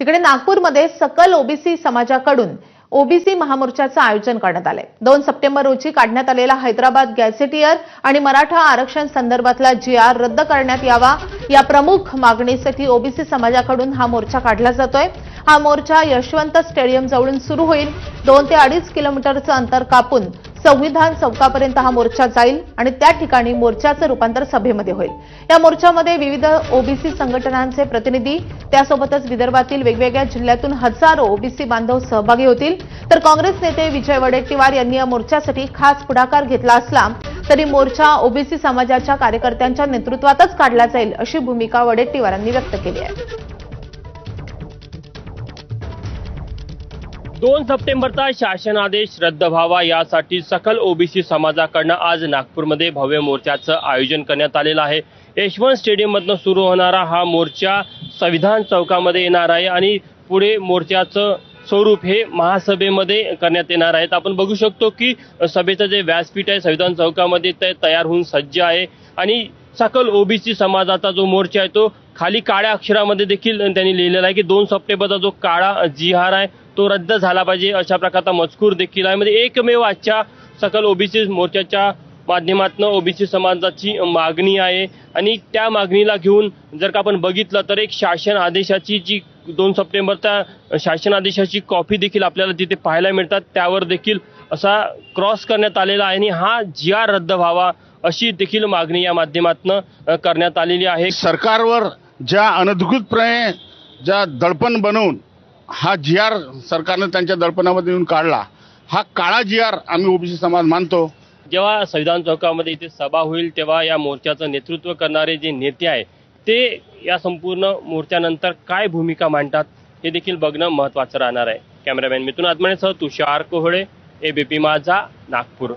तिकडे नागपूरमध्ये सकल ओबीसी समाजाकडून ओबीसी महामोर्चाचं आयोजन करण्यात आलंय. दोन सप्टेंबर रोजी काढण्यात आलेला हैदराबाद गॅझेटियर आणि मराठा आरक्षण संदर्भातला जी आर रद्द करण्यात यावा या प्रमुख मागणीसाठी ओबीसी समाजाकडून हा मोर्चा काढला जातोय. हा मोर्चा यशवंत स्टेडियम जवळून सुरू होईल. दोन ते अडीच किलोमीटरचं अंतर कापून संविधान चौकापर्यंत हा मोर्चा जाईल आणि त्या ठिकाणी मोर्चाचं रूपांतर सभेमध्ये होईल. या मोर्चामध्ये विविध ओबीसी संघटनांचे प्रतिनिधी त्यासोबतच विदर्भातील वेगवेगळ्या जिल्ह्यातून हजारो ओबीसी बांधव सहभागी होतील. तर काँग्रेस नेते विजय वडेट्टीवार यांनी या मोर्चासाठी खास पुढाकार घेतला असला तरी मोर्चा ओबीसी समाजाच्या कार्यकर्त्यांच्या नेतृत्वातच काढला जाईल अशी भूमिका वडेट्टीवारांनी व्यक्त केली आहे. दोन सप्टेंबरचा शासन आदेश रद्द व्हावा यासाठी सकल ओबीसी समाजाकडनं आज नागपूरमध्ये भव्य मोर्चाचं आयोजन करण्यात आलेलं आहे. यशवंत स्टेडियममधनं सुरू होणारा हा मोर्चा संविधान चौकामध्ये येणार आहे आणि पुढे मोर्चाचं स्वरूप हे महासभेमध्ये करण्यात येणार आहेत आपण बघू शकतो की सभेचं जे व्यासपीठ आहे संविधान चौकामध्ये ते तयार होऊन सज्ज आहे. आणि सकल ओबीसी समाजाचा जो मोर्चा आहे तो खाली काळ्या अक्षरामध्ये देखील त्यांनी लिहिलेला आहे की दोन सप्टेंबरचा जो काळा जिहार आहे तो रद्द झाला पाहिजे अशा प्रकारचा मजकूर देखील आहे. म्हणजे एकमेव आजच्या सकल ओबीसी मोर्चाच्या माध्यमातून ओबीसी समाजाची मागणी आहे. आणि त्या मागणीला घेऊन जर का आपण बघितलं तर एक शासन आदेशाची जी दोन सप्टेंबरच्या शासन आदेशाची कॉपी देखील आपल्याला तिथे पाहायला मिळतात. त्यावर देखील असा क्रॉस करण्यात आलेला आहे आणि हा जी आर रद्द व्हावा अशी देखील मागणी या माध्यमातून करण्यात आलेली आहे. सरकारवर ज्या अनधिकृतपणे ज्या दडपण बनवून हा जी आर सरकारनं त्यांच्या दडपणामध्ये येऊन काढला हा काळा जी आर आम्ही ओबीसी समाज मानतो. जेव्हा संविधान चौकामध्ये इथे सभा होईल तेव्हा या मोर्चाचं नेतृत्व करणारे जे नेते आहे ते या संपूर्ण मोर्चानंतर काय भूमिका मांडतात हे देखील बघणं महत्त्वाचं राहणार आहे. कॅमेरामॅन मिथुन आत्मनेसह तुषार कोहळे एबीपी माझा नागपूर.